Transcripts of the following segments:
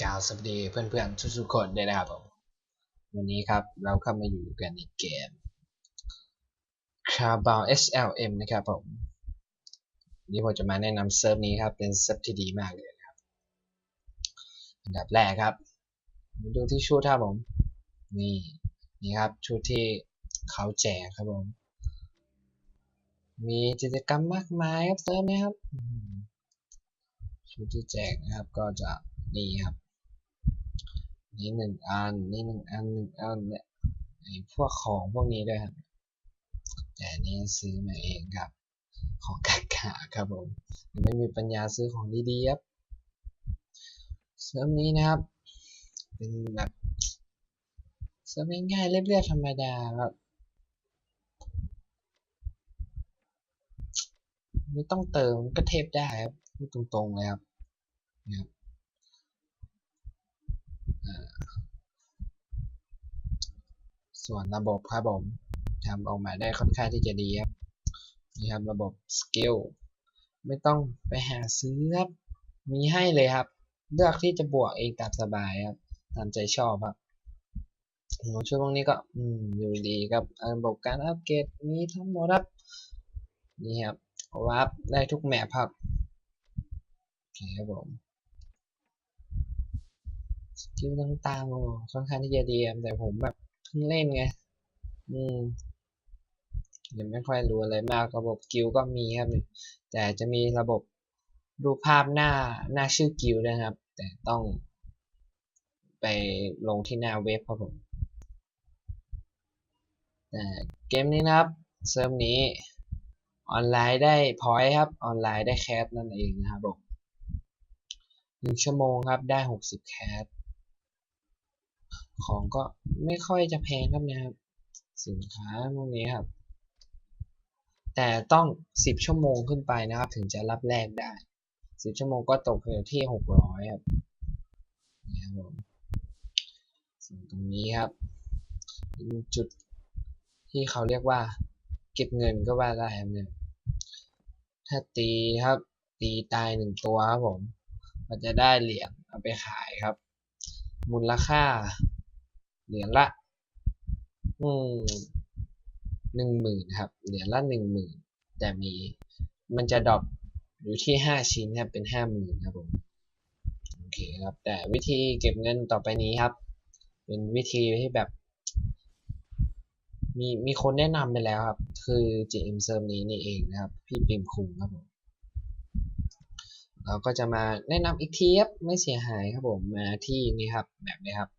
กาวสวัสดีเพื่อนๆทุกๆคนด้วยนะครับผม วันนี้ครับเราเข้ามาอยู่กันในเกม c a r b a l SLM นะครับผม นี่ผมจะมาแนะนำเซิร์ฟนี้ครับ เป็นเซิร์ฟที่ดีมากเลยนะครับ อันดับแรกครับมาดูที่ชุดครับผม นี่นี่ครับชุดที่เขาแจกครับผม มีกิจกรรมมากมายครับเซิร์ฟนี้ครับชุดที่แจกนะครับก็จะนี่ครับ นี่หนึ่งอัน นี่หนึ่งอันหนึ่งอันเนี่ยไอ้พวกของพวกนี้ด้วยครับ แต่นี่ซื้อมาเองครับ ของกากาครับผม ไม่มีปัญญาซื้อของดีๆครับเซิร์ฟนี้นะครับ เป็นแบบเซิร์ฟง่ายๆเรียบๆธรรมดาครับไม่ต้องเติมก็เทปได้ครับพูดตรงๆเลยครับนะครับ ส่วนระบบครับผมทำออกมาได้ค่อนข้างที่จะดีครับนี่ครับระบบสกิลไม่ต้องไปหาซื้อครับมีให้เลยครับ เลือกที่จะบวกเองตามสบายครับตามใจชอบครับช่วงตรงนี้ก็อืมอยู่ดีครับระบบการอัปเกรดมีทั้งหมดครับนี่ครับวับได้ทุกแมปครับโอเคครับผมสกิลต่างๆโอ้ค่อนข้างที่จะดีครับแต่ผมแบบ เพิ่งเล่นไง อืมยังไม่ค่อยรู้อะไรมากระบบกิลก็มีครับ แต่จะมีระบบรูปภาพหน้าหน้าชื่อกิลนะครับ แต่ต้องไปลงที่หน้าเว็บครับผมแต่เกมนี้นะครับ เซิร์ฟนี้ออนไลน์ได้พอยต์ครับ ออนไลน์ได้แคสนั่นเองนะครับผมหนึ่งชั่วโมงครับ ได้หกสิบแคส ของก็ไม่ค่อยจะแพงครับนะครับ สินค้าพวกนี้ครับ แต่ต้องสิบชั่วโมงขึ้นไปนะครับ ถึงจะรับแลกได้สิบชั่วโมงก็ตกอยู่ที่หกร้อยครับนี่ครับผมส่วนตรงนี้ครับเป็นจุดที่เขาเรียกว่า เก็บเงินก็ว่าได้ครับเนี่ยถ้าตีครับ ตีตายหนึ่งตัวครับผม มันจะได้เหรียญเอาไปขายครับ มูลค่า เหรียญละหนึ่งหมื่นครับ เหรียญละหนึ่งหมื่นแต่มีมันจะดรอปอยู่ที่ห้าชิ้นครับเป็นห้าหมื่นครับผมโอเคครับ แต่วิธีเก็บเงินต่อไปนี้ครับ เป็นวิธีที่แบบ มีมีคนแนะนำไปแล้วครับ คือ GM เซิร์ฟนี้นี่เองนะครับ พี่ปิมคุงครับผมเราก็จะมาแนะนำอีกทีครับไม่เสียหายครับผมมาที่นี่ครับแบบนี้ครับ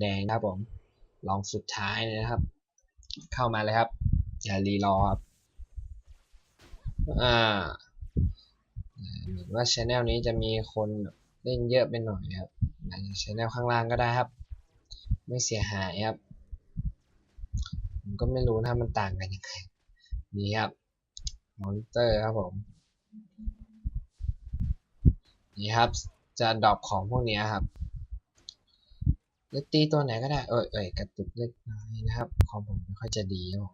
แดงๆครับผม ลองสุดท้ายเลยนะครับ เข้ามาเลยครับ อย่ารีรอครับ อ่าเหมือนว่าช anel นี้จะมีคนเล่นเยอะไปหน่อยครับช anel ข้างล่างก็ได้ครับ ไม่เสียหายครับ ผมก็ไม่รู้นะมันต่างกันยังไง นี่ครับ มอนเตอร์ครับผม นี่ครับ จะดรอปของพวกนี้ครับ เลือกตีตัวไหนก็ได้เอ่ยเอ่ยกระตุกเล็กน้อยนะครับของผมไม่ค่อยจะดีครับ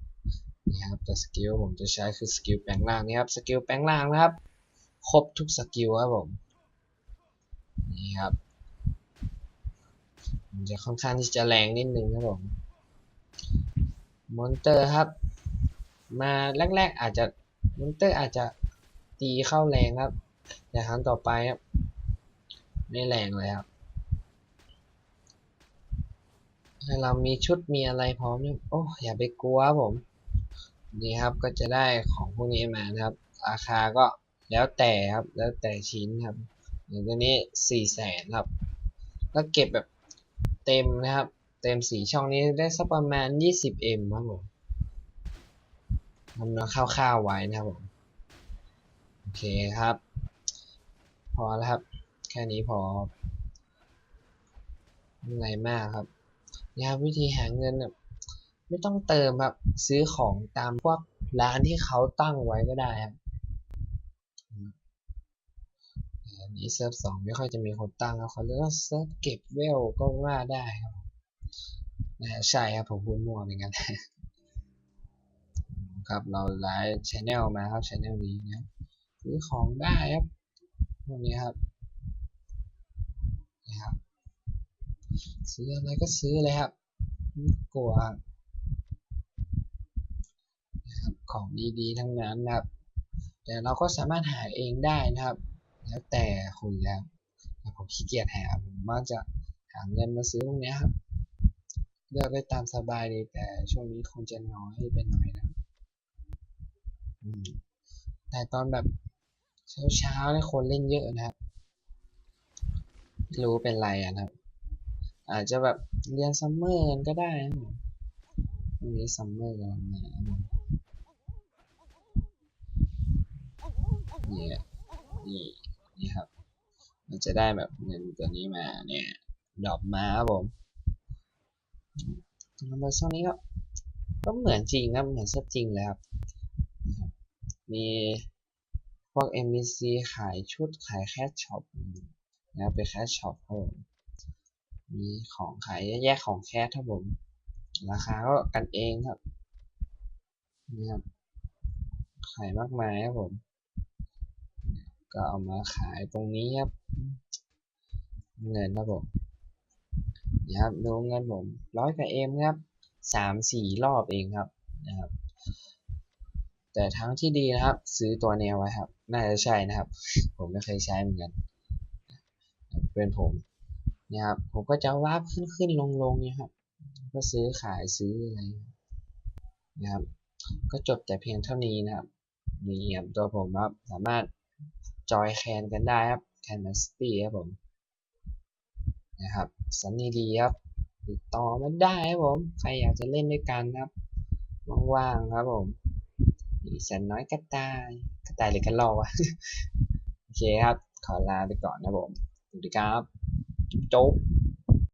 นี่ครับแต่สกิลผมจะใช้คือสกิลแปลงล่างนี่ครับสกิลแปลงล่างนะครับ ครบทุกสกิลครับผมนี่ครับมันจะค่อนข้างที่จะแรงนิดนึงครับผมมอนเตอร์ครับ มาแรกๆอาจจะมอนเตอร์อาจจะตีเข้าแรงครับ แต่ครั้งต่อไปครับไม่แรงเลยครับ ถ้าเรามีชุดมีอะไรพร้อมเนี่ยโอ้อย่าไปกลัวผม นี่ครับก็จะได้ของพวกนี้มานะครับ ราคาก็แล้วแต่ครับ แล้วแต่ชิ้นครับอย่างตัวนี้สี่แสนครับก็เก็บแบบเต็มนะครับ เต็มสีช่องนี้ได้สักประมาณ 20M ครับผมทำมาคร่าวๆไว้นะครับผมโอเคครับ พอแล้วครับ แค่นี้พอไม่ไรมากครับ นี่ครับวิธีหาเงินแบบไม่ต้องเติมครับซื้อของตามพวกร้านที่เขาตั้งไว้ก็ได้ครับอันนี้เซิร์ฟสองไม่ค่อยจะมีคนตั้งครับเขาเรียกว่าเซิร์ฟเก็บเวลก็ว่าได้ครับนะใช่ครับผมพูดมั่วเหมือนกันครับเราไลฟ์ชแนลมาครับชแนลนี้นะซื้อของได้ครับพวกนี้ครับ ครับ ซื้ออะไรก็ซื้อเลยครับไม่กลัวนะครับของดีๆทั้งนั้นนะครับ แต่เราก็สามารถหาเองได้นะครับ แล้วแต่คุณแล้วผมขี้เกียจหาผมมักจะหาเงินมาซื้อพวกนี้ครับเลือกได้ตามสบายเลยแต่ช่วงนี้คงจะน้อยไปหน่อยนะแต่ตอนแบบเช้าๆเนี่ยคนเล่นเยอะนะครับไม่รู้เป็นไรอะนะครับ อาจจะแบบเรียนซัมเมอร์กันก็ได้นะวันนี้ซัมเมอร์กำลังมาเนี่ยนี่นี่ครับมันจะได้แบบเงินตัวนี้มาเนี่ยดอกมาครับผมทำไมช่วงนี้ก็ก็เหมือนจริงครับเหมือนเสื้อจริงเลยครับนะครับ มีพวก MBC ขายชุดขายแคชช็อปนะครับเป็นแคชช็อปครับผม มีของขายแยกของแคสครับผม ราคาก็กันเองครับนี่ครับขายมากมายครับผม ก็เอามาขายตรงนี้ครับ เงินครับผมนี่ครับดูเงินผมร้อยกับเอ็มครับสามสี่รอบเองครับนะครับ แต่ทั้งที่ดีนะครับ ซื้อตัวแนวไว้ครับ น่าจะใช่นะครับ ผมไม่เคยใช้เหมือนกัน เป็นผม นะครับ ผมก็จะวาบขึ้นขึ้นลงลงเนี่ยครับ ก็ซื้อขายซื้ออะไรนะครับ ก็จบแต่เพียงเท่านี้นะครับนี่ครับตัวผมครับสามารถจอยแคนกันได้ครับแคนมาสตี้ครับผมนะครับสันนีดีครับติดต่อมาได้ครับผม ใครอยากจะเล่นด้วยกันครับ ว่างๆครับผมนี่สันน้อยกระต่ายกระต่ายหรือกระรอกวะโอเคครับ ขอลาไปก่อนนะผมสวัสดีครับ จุ๊บ